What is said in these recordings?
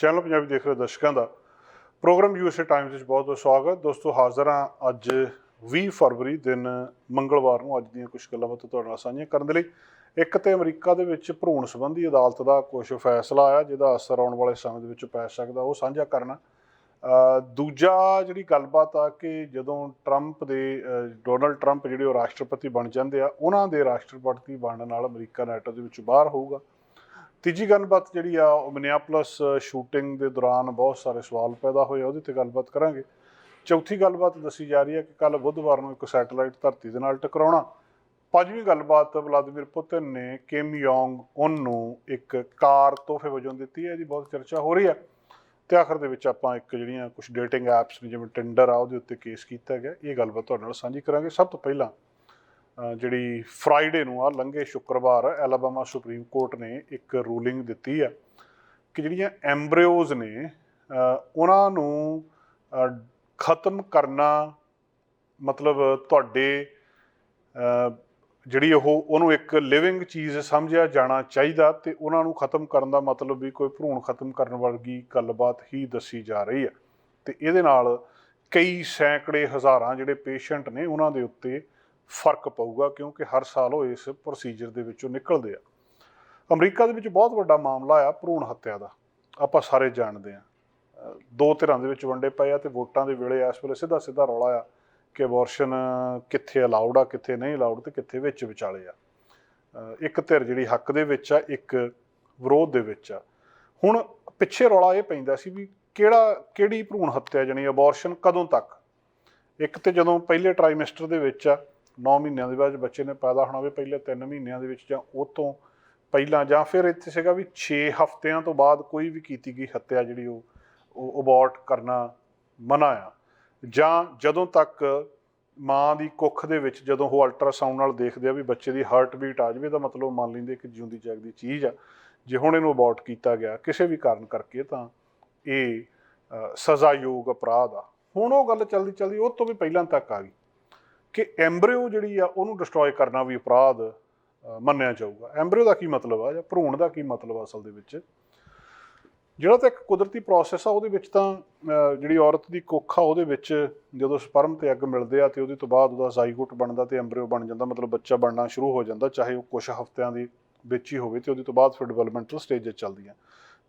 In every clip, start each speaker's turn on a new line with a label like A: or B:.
A: Channel Punjabi ਦੇਖ ਰਹੇ ਦਰਸ਼ਕਾਂ ਦਾ। ਪ੍ਰੋਗਰਾਮ ਯੂਐਸਏ ਟਾਈਮਜ਼ ਵਿੱਚ ਬਹੁਤ ਬਹੁਤ ਸਵਾਗਤ। ਦੋਸਤੋ, ਹਾਜ਼ਰ ਹਾਂ ਅੱਜ 20 ਫਰਵਰੀ, ਦਿਨ ਮੰਗਲਵਾਰ ਨੂੰ ਅੱਜ ਦੀਆਂ ਕੁਝ ਗੱਲਾਂ ਬਾਤਾਂ ਤੁਹਾਡੇ ਨਾਲ ਸਾਂਝੀਆਂ ਕਰਨ ਦੇ ਲਈ। ਇੱਕ ਤੇ ਅਮਰੀਕਾ ਦੇ ਵਿੱਚ ਭਰੂਣ ਸੰਬੰਧੀ ਅਦਾਲਤ ਦਾ ਕੁਝ ਫੈਸਲਾ ਆਇਆ, ਜਿਹਦਾ ਅਸਰ ਆਉਣ ਵਾਲੇ ਸਮੇਂ ਦੇ ਵਿੱਚ ਪੈ ਸਕਦਾ, ਉਹ ਸਾਂਝਾ ਕਰਨਾ। ਦੂਜਾ ਜਿਹੜੀ ਗੱਲਬਾਤ ਆ ਕਿ ਜਦੋਂ ਟਰੰਪ ਦੇ ਡੋਨਲਡ ਟਰੰਪ ਜਿਹੜੇ ਉਹ ਰਾਸ਼ਟਰਪਤੀ ਬਣ ਜਾਂਦੇ ਆ, ਉਹਨਾਂ ਦੇ ਰਾਸ਼ਟਰਪਤੀ ਬਣਨ ਨਾਲ ਅਮਰੀਕਾ, ਨੈਟੋ ਦੇ ਵਿੱਚ ਬਾਹਰ ਹੋਊਗਾ। ਤੀਜੀ ਗੱਲਬਾਤ ਜਿਹੜੀ ਆ ਉਹ ਮਿਨੀਆਪੋਲਿਸ ਸ਼ੂਟਿੰਗ ਦੇ ਦੌਰਾਨ ਬਹੁਤ ਸਾਰੇ ਸਵਾਲ ਪੈਦਾ ਹੋਏ ਆ, ਉਹਦੇ ਤੇ ਗੱਲਬਾਤ ਕਰਾਂਗੇ। ਚੌਥੀ ਗੱਲਬਾਤ ਦੱਸੀ ਜਾ ਰਹੀ ਹੈ ਕਿ ਕੱਲ ਬੁੱਧਵਾਰ ਨੂੰ ਇੱਕ ਸੈਟੇਲਾਈਟ ਧਰਤੀ ਦੇ ਨਾਲ ਟਕਰਾਉਣਾ। ਪੰਜਵੀਂ ਗੱਲਬਾਤ ਵਲਾਦੀਮੀਰ ਪੁਤਿਨ ਨੇ ਕਿਮ ਯੋਂਗ ਉਨ ਨੂੰ ਇੱਕ ਕਾਰ ਤੋਹਫੇ ਵਜੋਂ ਦਿੱਤੀ ਹੈ ਇਹਦੀ ਬਹੁਤ ਚਰਚਾ ਹੋ ਰਹੀ ਹੈ ਤੇ ਆਖਰ ਦੇ ਵਿੱਚ ਆਪਾਂ ਇੱਕ ਜਿਹੜੀਆਂ ਕੁਝ ਡੇਟਿੰਗ ਐਪਸ ਨੇ ਜਿਵੇਂ ਟਿੰਡਰ ਆ ਉਹਦੇ ਉੱਤੇ ਕੇਸ ਕੀਤਾ ਗਿਆ। ਇਹ ਗੱਲਬਾਤ ਤੁਹਾਡੇ ਨਾਲ ਸਾਂਝੀ ਕਰਾਂਗੇ। ਸਭ ਤੋਂ ਪਹਿਲਾਂ ਜਿਹੜੀ ਫਰਾਈਡੇ ਨੂੰ ਆ ਲੰਘੇ ਸ਼ੁੱਕਰਵਾਰ ਐਲਾਬਾਮਾ ਸੁਪਰੀਮ ਕੋਰਟ ਨੇ ਇੱਕ ਰੂਲਿੰਗ ਦਿੱਤੀ ਆ ਕਿ ਜਿਹੜੀਆਂ ਐਮਬ੍ਰਿਓਜ਼ ਨੇ ਉਹਨਾਂ ਨੂੰ ਖਤਮ ਕਰਨਾ ਮਤਲਬ ਤੁਹਾਡੇ ਜਿਹੜੀ ਉਹ, ਉਹਨੂੰ ਇੱਕ ਲਿਵਿੰਗ ਚੀਜ਼ ਸਮਝਿਆ ਜਾਣਾ ਚਾਹੀਦਾ ਤੇ ਉਹਨਾਂ ਨੂੰ ਖਤਮ ਕਰਨ ਦਾ ਮਤਲਬ ਵੀ ਕੋਈ ਭਰੂਣ ਖਤਮ ਕਰਨ ਵਰਗੀ ਗੱਲਬਾਤ ਹੀ ਦੱਸੀ ਜਾ ਰਹੀ ਹੈ ਤੇ ਇਹਦੇ ਨਾਲ ਕਈ ਸੈਂਕੜੇ ਹਜ਼ਾਰਾਂ ਜਿਹੜੇ ਪੇਸ਼ੈਂਟ ਨੇ ਉਹਨਾਂ ਦੇ ਉੱਤੇ ਫ਼ਰਕ ਪਊਗਾ ਕਿਉਂਕਿ ਹਰ ਸਾਲ ਉਹ ਇਸ ਪ੍ਰੋਸੀਜਰ ਦੇ ਵਿੱਚੋਂ ਨਿਕਲਦੇ ਆ। ਅਮਰੀਕਾ ਦੇ ਵਿੱਚ ਬਹੁਤ ਵੱਡਾ ਮਾਮਲਾ ਆ ਭਰੂਣ ਹੱਤਿਆ ਦਾ। ਆਪਾਂ ਸਾਰੇ ਜਾਣਦੇ ਆ। ਦੋ ਧਿਰਾਂ ਦੇ ਵਿੱਚ ਵੰਡੇ ਪਏ ਆ ਤੇ ਵੋਟਾਂ ਦੇ ਵੇਲੇ ਇਸ ਵੇਲੇ ਸਿੱਧਾ ਸਿੱਧਾ ਰੌਲਾ ਆ ਕਿ ਅਬੋਰਸ਼ਨ ਕਿੱਥੇ ਅਲਾਉਡ ਆ, ਕਿੱਥੇ ਨਹੀਂ ਅਲਾਉਡ ਤੇ ਕਿੱਥੇ ਵਿੱਚ ਵਿਚਾਲੇ ਆ। ਇੱਕ ਧਿਰ ਜਿਹੜੀ ਹੱਕ ਦੇ ਵਿੱਚ ਆ, ਇੱਕ ਵਿਰੋਧ ਦੇ ਵਿੱਚ ਆ। ਹੁਣ ਪਿੱਛੇ ਰੌਲਾ ਇਹ ਪੈਂਦਾ ਸੀ ਵੀ ਕਿਹੜਾ, ਕਿਹੜੀ ਭਰੂਣ ਹੱਤਿਆ ਜਾਨੀ ਅਬੋਰਸ਼ਨ ਕਦੋਂ ਤੱਕ? ਇੱਕ ਤੇ ਜਦੋਂ ਪਹਿਲੇ ਟ੍ਰਾਈਮੈਸਟਰ ਦੇ ਵਿੱਚ ਆ 9 ਮਹੀਨਿਆਂ ਦੇ ਬਾਅਦ ਬੱਚੇ ਨੇ ਪੈਦਾ ਹੋਣਾ ਵੀ ਪਹਿਲੇ 3 ਮਹੀਨਿਆਂ ਦੇ ਵਿੱਚ ਜਾਂ ਉਹ ਤੋਂ ਪਹਿਲਾਂ ਜਾਂ ਫਿਰ ਇੱਥੇ ਸੀਗਾ ਵੀ 6 ਹਫ਼ਤਿਆਂ ਤੋਂ ਬਾਅਦ ਕੋਈ ਵੀ ਕੀਤੀ ਗਈ ਹੱਤਿਆ ਜਿਹੜੀ ਉਹ ਉਹ ਅਬੋਰਟ ਕਰਨਾ ਮਨਾ ਆ ਜਾਂ ਜਦੋਂ ਤੱਕ ਮਾਂ ਦੀ ਕੁੱਖ ਦੇ ਵਿੱਚ ਜਦੋਂ ਉਹ ਅਲਟਰਾਸਾਊਂਡ ਨਾਲ ਦੇਖਦੇ ਆ ਵੀ ਬੱਚੇ ਦੀ ਹਾਰਟ ਬੀਟ ਆ ਜਾਵੇ ਤਾਂ ਮਤਲਬ ਮੰਨ ਲੈਂਦੇ ਕਿ ਜਿਉਂਦੀ ਜਾਗਦੀ ਚੀਜ਼ ਆ। ਜੇ ਹੁਣ ਇਹਨੂੰ ਅਬੋਰਟ ਕੀਤਾ ਗਿਆ ਕਿਸੇ ਵੀ ਕਾਰਨ ਕਰਕੇ ਤਾਂ ਇਹ ਸਜ਼ਾਯੋਗ ਅਪਰਾਧ ਆ। ਹੁਣ ਉਹ ਗੱਲ ਚੱਲਦੀ ਚੱਲਦੀ ਉਹ ਤੋਂ ਵੀ ਪਹਿਲਾਂ ਤੱਕ ਆ ਗਈ। ਕਿ ਐਮਬ੍ਰਿਓ ਜਿਹੜੀ ਆ ਉਹਨੂੰ ਡਿਸਟਰੋਏ ਕਰਨਾ ਵੀ ਅਪਰਾਧ ਮੰਨਿਆ ਜਾਊਗਾ। ਐਮਬ੍ਰਿਓ ਦਾ ਕੀ ਮਤਲਬ ਆ ਜਾਂ ਭਰੂਣ ਦਾ ਕੀ ਮਤਲਬ ਆ ਅਸਲ ਦੇ ਵਿੱਚ? ਜਿਹੜਾ ਤਾਂ ਇੱਕ ਕੁਦਰਤੀ ਪ੍ਰੋਸੈਸ ਆ, ਉਹਦੇ ਵਿੱਚ ਤਾਂ ਜਿਹੜੀ ਔਰਤ ਦੀ ਕੁੱਖ ਆ, ਉਹਦੇ ਵਿੱਚ ਜਦੋਂ ਸਪਰਮ ਤੇ ਐਗ ਮਿਲਦੇ ਆ ਤੇ ਉਹਦੇ ਤੋਂ ਬਾਅਦ ਉਹਦਾ ਜ਼ਾਈਗੋਟ ਬਣਦਾ ਤੇ ਐਮਬ੍ਰਿਓ ਬਣ ਜਾਂਦਾ, ਮਤਲਬ ਬੱਚਾ ਬਣਨਾ ਸ਼ੁਰੂ ਹੋ ਜਾਂਦਾ, ਚਾਹੇ ਉਹ ਕੁਝ ਹਫ਼ਤਿਆਂ ਦੀ ਵਿੱਚ ਹੀ ਹੋਵੇ ਤੇ ਉਹਦੇ ਤੋਂ ਬਾਅਦ ਫਿਰ ਡਿਵੈਲਪਮੈਂਟਲ ਸਟੇਜਸ ਚੱਲਦੀਆਂ।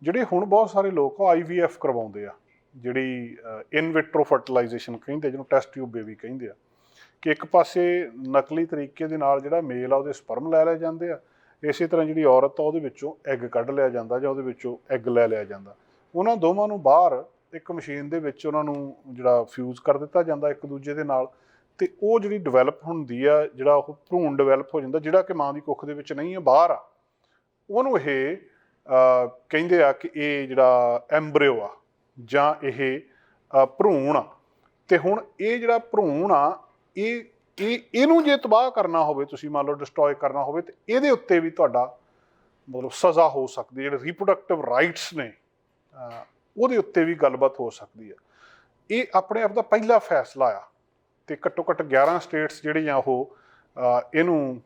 A: ਜਿਹੜੇ ਹੁਣ ਬਹੁਤ ਸਾਰੇ ਲੋਕ ਆਈਵੀਐਫ ਕਰਵਾਉਂਦੇ ਆ, ਜਿਹੜੀ ਇਨ ਵਿਟਰੋ ਫਰਟੀਲਾਈਜੇਸ਼ਨ ਕਹਿੰਦੇ ਜਿਹਨੂੰ ਟੈਸਟ ਟਿਊਬ ਬੇਬੀ ਕਹਿੰਦੇ ਆ। ਕਿ ਇੱਕ ਪਾਸੇ ਨਕਲੀ ਤਰੀਕੇ ਦੇ ਨਾਲ ਜਿਹੜਾ ਮੇਲ ਆ, ਉਹਦੇ ਸਪਰਮ ਲੈ ਲਿਆ ਜਾਂਦੇ ਆ। ਇਸੇ ਤਰ੍ਹਾਂ ਜਿਹੜੀ ਔਰਤ ਆ, ਉਹਦੇ ਵਿੱਚੋਂ ਐਗ ਕੱਢ ਲਿਆ ਜਾਂਦਾ ਜਾਂ ਉਹਦੇ ਵਿੱਚੋਂ ਐਗ ਲੈ ਲਿਆ ਜਾਂਦਾ। ਉਹਨਾਂ ਦੋਵਾਂ ਨੂੰ ਬਾਹਰ ਇੱਕ ਮਸ਼ੀਨ ਦੇ ਵਿੱਚ ਉਹਨਾਂ ਨੂੰ ਜਿਹੜਾ ਫਿਊਜ਼ ਕਰ ਦਿੱਤਾ ਜਾਂਦਾ ਇੱਕ ਦੂਜੇ ਦੇ ਨਾਲ ਤੇ ਉਹ ਜਿਹੜੀ ਡਿਵੈਲਪ ਹੁੰਦੀ ਆ, ਜਿਹੜਾ ਉਹ ਭਰੂਣ ਡਿਵੈਲਪ ਹੋ ਜਾਂਦਾ, ਜਿਹੜਾ ਕਿ ਮਾਂ ਦੀ ਕੁੱਖ ਦੇ ਵਿੱਚ ਨਹੀਂ ਹੈ ਬਾਹਰ ਆ। ਉਹਨੂੰ ਇਹ ਕਹਿੰਦੇ ਆ ਕਿ ਇਹ ਜਿਹੜਾ ਐਮਬ੍ਰਿਓ ਆ ਜਾਂ ਇਹ ਭਰੂਣ ਆ। ਤੇ ਹੁਣ ਇਹ ਜਿਹੜਾ ਭਰੂਣ ਆ ਇਹ ਇਹ ਇਹਨੂੰ ਜੇ ਤਬਾਹ ਕਰਨਾ ਹੋਵੇ, ਤੁਸੀਂ ਮੰਨ ਲਓ ਡਿਸਟਰੋਏ ਕਰਨਾ ਹੋਵੇ, ਤੇ ਇਹਦੇ ਉੱਤੇ ਵੀ ਤੁਹਾਡਾ ਮਤਲਬ ਸਜ਼ਾ ਹੋ ਸਕਦੀ ਜਿਹੜੇ ਰੀਪਰੋਡਕਟਿਵ ਰਾਈਟਸ ਨੇ ਉਹਦੇ ਉੱਤੇ ਵੀ ਗੱਲਬਾਤ ਹੋ ਸਕਦੀ ਹੈ। ਇਹ ਆਪਣੇ ਆਪ ਦਾ ਪਹਿਲਾ ਫੈਸਲਾ ਆ ਤੇ ਘੱਟੋ ਘੱਟ 11 ਸਟੇਟਸ ਜਿਹੜੀਆਂ ਉਹ ਇਹਨੂੰ